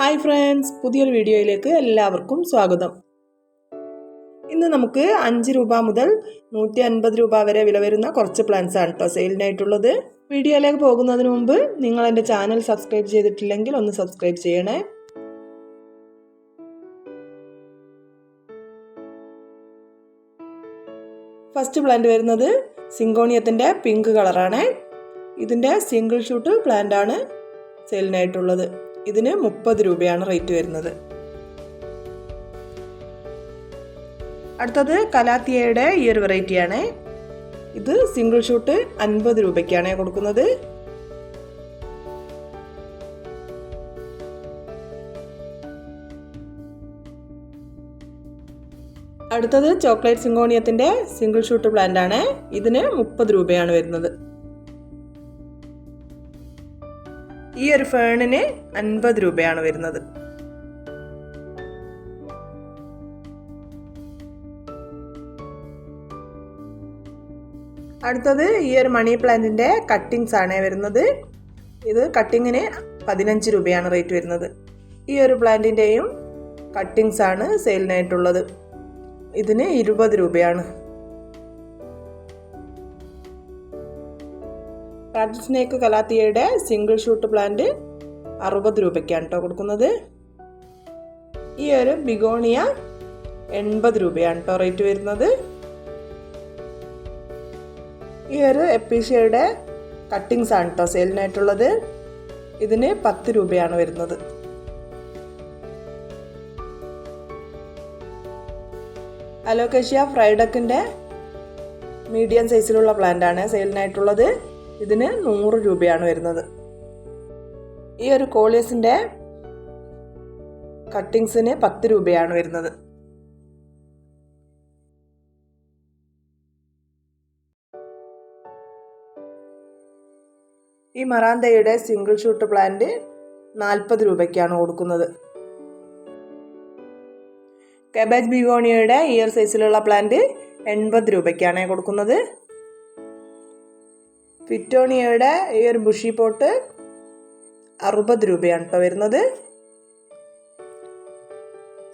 Hi friends പുതിയൊരു വീഡിയോയിലേക്ക് എല്ലാവർക്കും സ്വാഗതം. ഇന്ന് നമുക്ക് അഞ്ച് രൂപ മുതൽ നൂറ്റി അൻപത് രൂപ വരെ വില വരുന്ന കുറച്ച് പ്ലാൻസ് ആണ് കേട്ടോ സെയിലിനായിട്ടുള്ളത് വീഡിയോയിലേക്ക് പോകുന്നതിന് മുമ്പ് നിങ്ങൾ എന്റെ ചാനൽ സബ്സ്ക്രൈബ് ചെയ്തിട്ടില്ലെങ്കിൽ ഒന്ന് സബ്സ്ക്രൈബ് ചെയ്യണേ. ഫസ്റ്റ് പ്ലാന്റ് വരുന്നത് സിങ്കോണിയത്തിന്റെ പിങ്ക് കളറാണ് ഇതിന്റെ സിംഗിൾ ഷൂട്ട് പ്ലാന്റ് ആണ് സെയിലിനായിട്ടുള്ളത് ഇതിന് മുപ്പത് രൂപയാണ് റേറ്റ് വരുന്നത്. അടുത്തത് കലാത്തിയയുടെ ഈ ഒരു വെറൈറ്റിയാണ് ഇത് സിംഗിൾ ഷൂട്ട് അൻപത് രൂപയ്ക്കാണ് കൊടുക്കുന്നത്. അടുത്തത് ചോക്ലേറ്റ് സിംഗോണിയത്തിന്റെ സിംഗിൾ ഷൂട്ട് പ്ലാന്റ് ആണ്. ഇതിന് മുപ്പത് രൂപയാണ് വരുന്നത്. ഈ ഒരു ഫേണിന് അൻപത് രൂപയാണ് വരുന്നത്. അടുത്തത് ഈ ഒരു മണി പ്ലാന്റിന്റെ കട്ടിങ്സ് ആണ് വരുന്നത്. ഇത് കട്ടിങ്ങിന് പതിനഞ്ച് രൂപയാണ് റേറ്റ് വരുന്നത്. ഈ ഒരു പ്ലാന്റിന്റെയും കട്ടിങ്സ് ആണ് സെയിലിനായിട്ടുള്ളത് ഇതിന് ഇരുപത് രൂപയാണ്. റാഡ് സ്നേക്ക് കലാത്തിയയുടെ സിംഗിൾ ഷൂട്ട് പ്ലാന്റ് അറുപത് രൂപയ്ക്കാണ് കേട്ടോ കൊടുക്കുന്നത്. ഈ ഒരു ബിഗോണിയ എൺപത് രൂപയാണ് കേട്ടോ റേറ്റ് വരുന്നത്. ഈ ഒരു എപ്പീഷ്യയുടെ കട്ടിങ്സ് ആണ് കേട്ടോ സെയിലിനായിട്ടുള്ളത്. ഇതിന് പത്ത് രൂപയാണ് വരുന്നത്. അലോക്കേഷ്യ ഫ്രൈഡക്കിന്റെ മീഡിയം സൈസിലുള്ള പ്ലാന്റ് ആണ് സെയിലിനായിട്ടുള്ളത്. ഇതിന് നൂറ് രൂപയാണ് വരുന്നത്. ഈ ഒരു കോളിയസിന്റെ കട്ടിങ്സിന് പത്ത് രൂപയാണ് വരുന്നത്. ഈ മറാന്തയുടെ സിംഗിൾ ഷൂട്ട് പ്ലാന്റ് നാൽപ്പത് രൂപയ്ക്കാണ് കൊടുക്കുന്നത്. കബേജ് ബിഗോണിയയുടെ ഇയർ സൈസിലുള്ള പ്ലാന്റ് എൺപത് രൂപയ്ക്കാണ് കൊടുക്കുന്നത്. ഫിറ്റോണിയയുടെ ഈ ഒരു ബുഷി പോട്ട് അറുപത് രൂപയാണ് കേട്ടോ വരുന്നത്.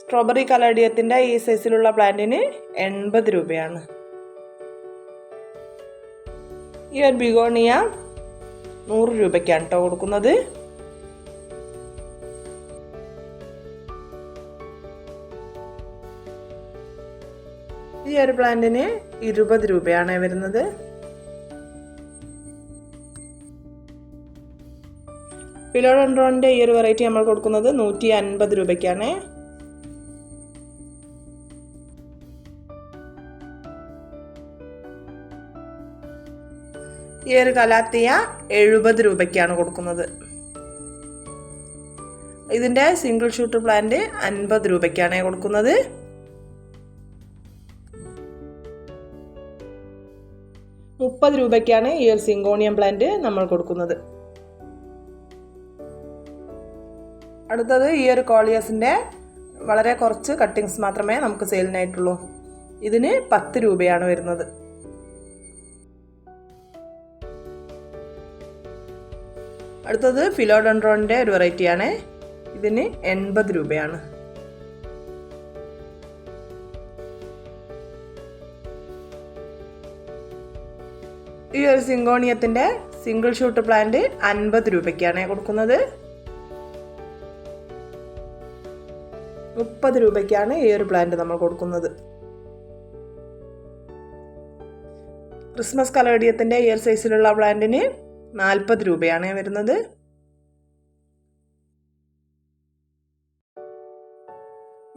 സ്ട്രോബെറി കലഡിയത്തിന്റെ ഈ സൈസിലുള്ള പ്ലാന്റിന് എൺപത് രൂപയാണ്. ഈ ഒരു ബിഗോണിയ നൂറ് രൂപയ്ക്കാണ് കേട്ടോ കൊടുക്കുന്നത്. ഈ ഒരു പ്ലാന്റിന് ഇരുപത് രൂപയാണ് വരുന്നത്. ഫിലോഡൻഡ്രോണിന്റെ ഈ ഒരു വെറൈറ്റി നമ്മൾ കൊടുക്കുന്നത് നൂറ്റി അൻപത് രൂപയ്ക്കാണ്. ഈ ഒരു കലാത്തിയ എഴുപത് രൂപയ്ക്കാണ് കൊടുക്കുന്നത്. ഇതിന്റെ സിംഗിൾ ഷൂട്ട് പ്ലാന്റ് അൻപത് രൂപയ്ക്കാണ് കൊടുക്കുന്നത്. മുപ്പത് രൂപയ്ക്കാണ് ഈ ഒരു സിങ്കോണിയം പ്ലാന്റ് നമ്മൾ കൊടുക്കുന്നത്. അടുത്തത് ഈ ഒരു കോളിയസിന്റെ വളരെ കുറച്ച് കട്ടിങ്സ് മാത്രമേ നമുക്ക് സെയിലിനായിട്ടുള്ളൂ. ഇതിന് പത്ത് രൂപയാണ് വരുന്നത്. അടുത്തത് ഫിലോഡൻഡ്രോണിന്റെ ഒരു വെറൈറ്റിയാണ്. ഇതിന് എൺപത് രൂപയാണ്. ഈ ഒരു സിങ്കോണിയത്തിന്റെ സിംഗിൾ ഷൂട്ട് പ്ലാന്റ് അൻപത് രൂപയ്ക്കാണ് കൊടുക്കുന്നത്. മുപ്പത് രൂപയ്ക്കാണ് ഈ ഒരു പ്ലാന്റ് നമ്മൾ കൊടുക്കുന്നത്. ക്രിസ്മസ് കലേഡിയത്തിന്റെ ഇയർ സൈസിലുള്ള പ്ലാന്റിന് നാൽപ്പത് രൂപയാണ് വരുന്നത്.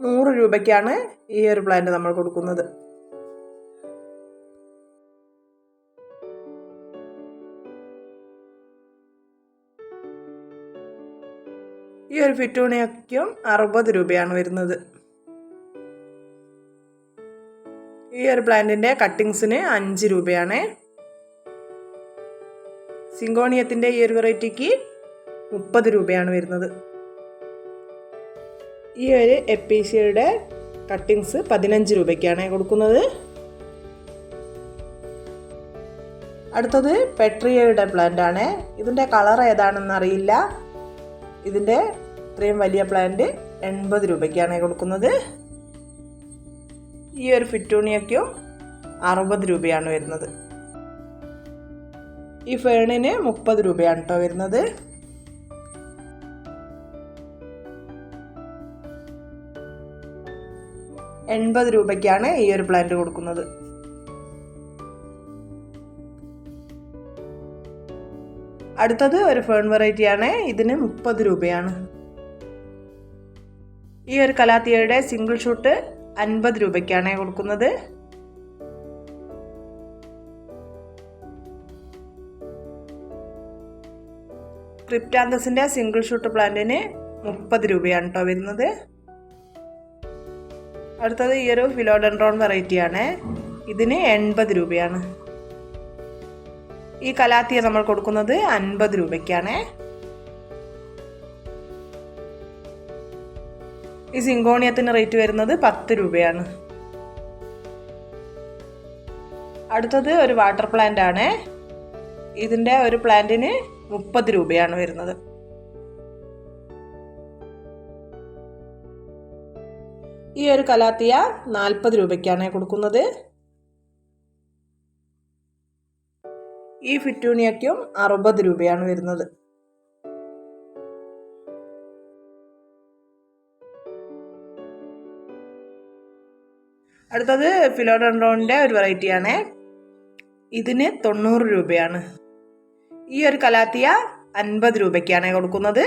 നൂറ് രൂപയ്ക്കാണ് ഈ ഒരു പ്ലാന്റ് നമ്മൾ കൊടുക്കുന്നത്. ഒരു ഫിറ്റൂണിയക്കും അറുപത് രൂപയാണ് വരുന്നത്. ഈ ഒരു പ്ലാന്റിന്റെ കട്ടിങ്സിന് അഞ്ച് രൂപയാണ്. സിങ്കോണിയത്തിന്റെ ഈ ഒരു വെറൈറ്റിക്ക് മുപ്പത് രൂപയാണ് വരുന്നത്. ഈ ഒരു എപ്പീഷ്യയുടെ കട്ടിങ്സ് പതിനഞ്ച് രൂപയ്ക്കാണ് കൊടുക്കുന്നത്. അടുത്തത് പെട്രിയയുടെ പ്ലാന്റ് ആണ് ഇതിന്റെ കളർ ഏതാണെന്ന് അറിയില്ല. ഇതിന്റെ ഇത്രയും വലിയ പ്ലാന്റ് എൺപത് രൂപയ്ക്കാണ് കൊടുക്കുന്നത്. ഈ ഒരു ഫിറ്റൂണിയൊക്കെയും അറുപത് രൂപയാണ് വരുന്നത്. ഈ ഫേണിന് മുപ്പത് രൂപയാണ് കേട്ടോ വരുന്നത്. എൺപത് രൂപയ്ക്കാണ് ഈ ഒരു പ്ലാന്റ് കൊടുക്കുന്നത്. അടുത്തത് ഒരു ഫേൺ വെറൈറ്റിയാണ് ഇതിന് മുപ്പത് രൂപയാണ്. ഈ ഒരു കലാത്തിയയുടെ സിംഗിൾ ഷൂട്ട് അൻപത് രൂപയ്ക്കാണ് കൊടുക്കുന്നത്. ക്രിപ്റ്റാന്തസിന്റെ സിംഗിൾ ഷൂട്ട് പ്ലാന്റിന് മുപ്പത് രൂപയാണ് കേട്ടോ വരുന്നത്. അടുത്തത് ഈ ഒരു ഫിലോഡൻഡ്രോൺ വെറൈറ്റിയാണ്. ഇതിന് എൺപത് രൂപയാണ്. ഈ കലാത്തിയ നമ്മൾ കൊടുക്കുന്നത് അൻപത് രൂപയ്ക്കാണ്. ഈ സിങ്കോണിയത്തിന് റേറ്റ് വരുന്നത് പത്ത് രൂപയാണ്. അടുത്തത് ഒരു വാട്ടർ പ്ലാന്റ് ആണ്. ഇതിന്റെ ഒരു പ്ലാന്റിന് മുപ്പത് രൂപയാണ് വരുന്നത്. ഈ ഒരു കലാത്തിയ നാൽപ്പത് രൂപയ്ക്കാണ് കൊടുക്കുന്നത്. ഈ ഫിറ്റൂണിയയ്ക്കും അറുപത് രൂപയാണ് വരുന്നത്. അടുത്തത് ഫിലോഡൻഡ്രോണിന്റെ ഒരു വെറൈറ്റിയാണ്. ഇതിന് തൊണ്ണൂറ് രൂപയാണ്. ഈ ഒരു കലാത്തിയ അൻപത് രൂപയ്ക്കാണ് കൊടുക്കുന്നത്.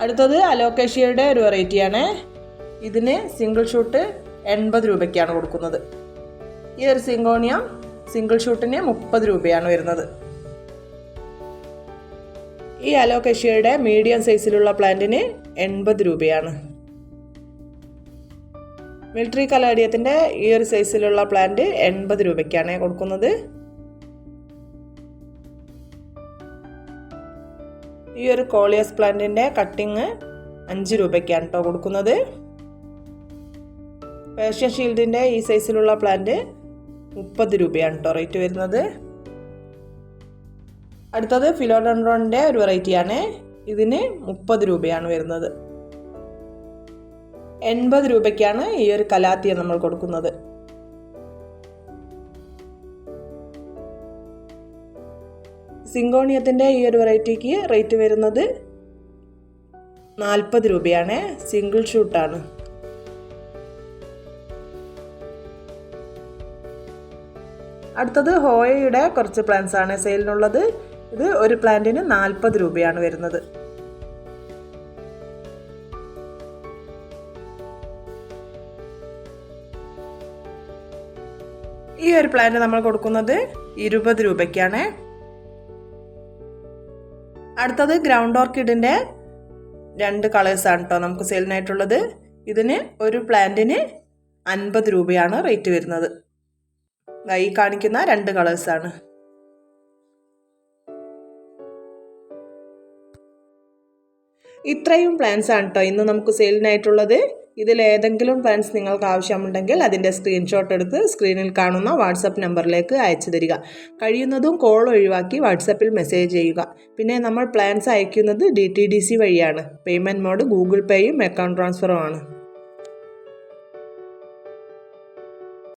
അടുത്തത് അലോക്കേഷ്യയുടെ ഒരു വെറൈറ്റിയാണ്. ഇതിന് സിംഗിൾ ഷൂട്ട് എൺപത് രൂപയ്ക്കാണ് കൊടുക്കുന്നത്. ഈ ഒരു സിങ്കോണിയം സിംഗിൾ ഷൂട്ടിന് മുപ്പത് രൂപയാണ് വരുന്നത്. ഈ അലോകശിയയുടെ മീഡിയം സൈസിലുള്ള പ്ലാന്റിന് എൺപത് രൂപയാണ്. മിലിറ്ററി കലാഡിയത്തിന്റെ ഈ ഒരു സൈസിലുള്ള പ്ലാന്റ് എൺപത് രൂപയ്ക്കാണ് കൊടുക്കുന്നത്. ഈ ഒരു കോളിയസ് പ്ലാന്റിന്റെ കട്ടിങ് അഞ്ച് രൂപയ്ക്കാണ് കേട്ടോ കൊടുക്കുന്നത്. പേഷ്യൻ ഷീൽഡിന്റെ ഈ സൈസിലുള്ള പ്ലാന്റ് മുപ്പത് രൂപയാണ് കേട്ടോ റേറ്റ് വരുന്നത്. അടുത്തത് ഫിലോഡൻഡ്രോണിന്റെ ഒരു വെറൈറ്റിയാണ്. ഇതിന് മുപ്പത് രൂപയാണ് വരുന്നത്. എൺപത് രൂപയ്ക്കാണ് ഈ ഒരു കലാത്തിയ നമ്മൾ കൊടുക്കുന്നത്. സിങ്കോണിയത്തിന്റെ ഈ ഒരു വെറൈറ്റിക്ക് റേറ്റ് വരുന്നത് നാൽപ്പത് രൂപയാണ്. സിംഗിൾ ഷൂട്ടാണ്. അടുത്തത് ഹോയയുടെ കുറച്ച് പ്ലാന്റ്സ് ആണ്. സെയിലിനുള്ളത് ഇത് ഒരു പ്ലാന്റിന് നാൽപ്പത് രൂപയാണ് വരുന്നത്. ഈ ഒരു പ്ലാന്റ് നമ്മൾ കൊടുക്കുന്നത് ഇരുപത് രൂപയ്ക്കാണ്. അടുത്തത് ഗ്രൗണ്ട് ഓർക്കിഡിന്റെ രണ്ട് കളേഴ്സാണ് കേട്ടോ നമുക്ക് സെയിലിനായിട്ടുള്ളത്. ഇതിന് ഒരു പ്ലാന്റിന് അൻപത് രൂപയാണ് റേറ്റ് വരുന്നത്. ഈ കാണിക്കുന്ന രണ്ട് കളേഴ്സാണ് ഇത്രയും പ്ലാൻസ് ആണ് കേട്ടോ ഇന്ന് നമുക്ക് സെയിലിനായിട്ടുള്ളത് ഇതിൽ ഏതെങ്കിലും പ്ലാൻസ് നിങ്ങൾക്ക് ആവശ്യമുണ്ടെങ്കിൽ അതിന്റെ സ്ക്രീൻഷോട്ട് എടുത്ത് സ്ക്രീനിൽ കാണുന്ന വാട്സപ്പ് നമ്പറിലേക്ക് അയച്ചു തരിക. കഴിയുന്നതും കോൾ ഒഴിവാക്കി വാട്സപ്പിൽ മെസ്സേജ് ചെയ്യുക. പിന്നെ നമ്മൾ പ്ലാൻസ് അയക്കുന്നത് ഡി ടി ഡി സി വഴിയാണ്. പേയ്മെന്റ് മോഡ് ഗൂഗിൾ പേയും അക്കൗണ്ട് ട്രാൻസ്ഫറും ആണ്.